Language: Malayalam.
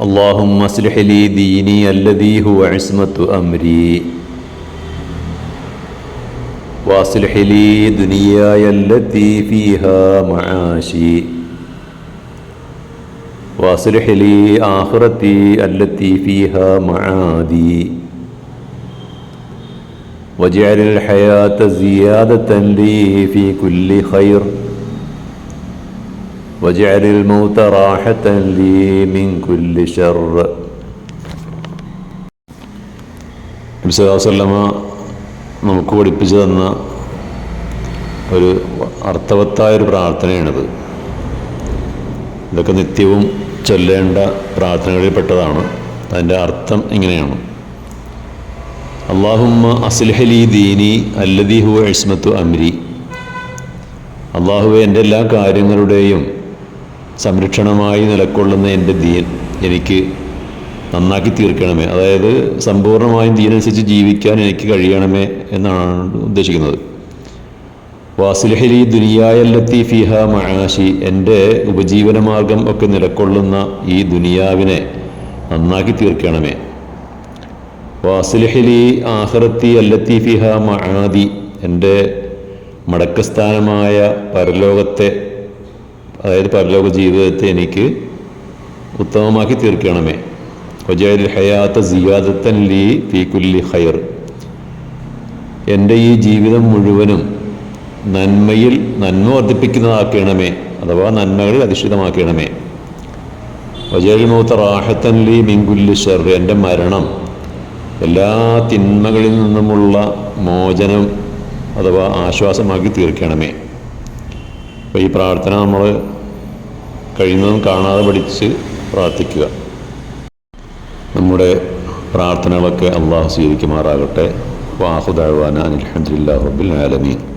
اللهم اصلح لي ديني الذي هو عصمة أمري. واصلح لي دنياي التي فيها معاشي. واصلح لي آخرتي التي فيها معادي. واجعل الحياة زيادة لي في كل خير. واجعل الموت راحة لي من كل شر വസല്ലമ നമുക്ക് പഠിപ്പിച്ചു തന്ന ഒരു അർത്ഥവത്തായ ഒരു പ്രാർത്ഥനയാണിത് ഇതൊക്കെ നിത്യവും ചൊല്ലേണ്ട പ്രാർത്ഥനകളിൽപ്പെട്ടതാണ് അതിൻ്റെ അർത്ഥം ഇങ്ങനെയാണ് അള്ളാഹുമ്മ അസ്ലഹലി ദീനി അല്ലദി ഹുവ ഇസ്മത്തു അമ്രി അള്ളാഹുവെ എൻ്റെ എല്ലാ കാര്യങ്ങളുടെയും സംരക്ഷണമായി നിലക്കൊള്ളുന്ന എന്റെ ദീൻ എനിക്ക് നന്നാക്കി തീർക്കണമേ. അതായത് സമ്പൂർണമായും ദീനനുസരിച്ച് ജീവിക്കാൻ എനിക്ക് കഴിയണമേ എന്നാണ് ഉദ്ദേശിക്കുന്നത്. വാസുലഹലി ദുനിയായല്ലത്തി ഫിഹ മഹാശി എന്റെ ഉപജീവനമാർഗം ഒക്കെ നിലക്കൊള്ളുന്ന ഈ ദുനിയാവിനെ നന്നാക്കി തീർക്കണമേ. വാസുലഹലി ആഹ്റത്തി അല്ലത്തി ഫിഹ മഹാദി എന്റെ മടക്കസ്ഥാനമായ പരലോകത്തെ അതായത് പരലോക ജീവിതത്തെ എനിക്ക് ഉത്തമമാക്കി തീർക്കണമേ. ഒജയിൽ ഹയാത്ത സിയാദത്തൻ ലീ ഫീ ഹയർ എന്റെ ഈ ജീവിതം മുഴുവനും നന്മയിൽ നന്മ വർദ്ധിപ്പിക്കുന്നതാക്കണമേ അഥവാ നന്മകളിൽ അധിഷ്ഠിതമാക്കണമേ. ഒജയിൽ മൂത്ത റാഹത്തൻ ലീ മിങ്കുല്ലി ഷെർ എന്റെ മരണം എല്ലാ തിന്മകളിൽ നിന്നുമുള്ള മോചനം അഥവാ ആശ്വാസമാക്കി തീർക്കണമേ. അപ്പോൾ ഈ പ്രാർത്ഥന നമ്മൾ കഴിയുന്നതും കാണാതെ പഠിച്ച് പ്രാർത്ഥിക്കുക. നമ്മുടെ പ്രാർത്ഥനകളൊക്കെ അള്ളാഹു സ്വീകരിക്കുമാറാകട്ടെ. വാഹുദാഴ്വാന അനിൽഹദില്ലാ റബ്ബിൽ ആലമീൻ.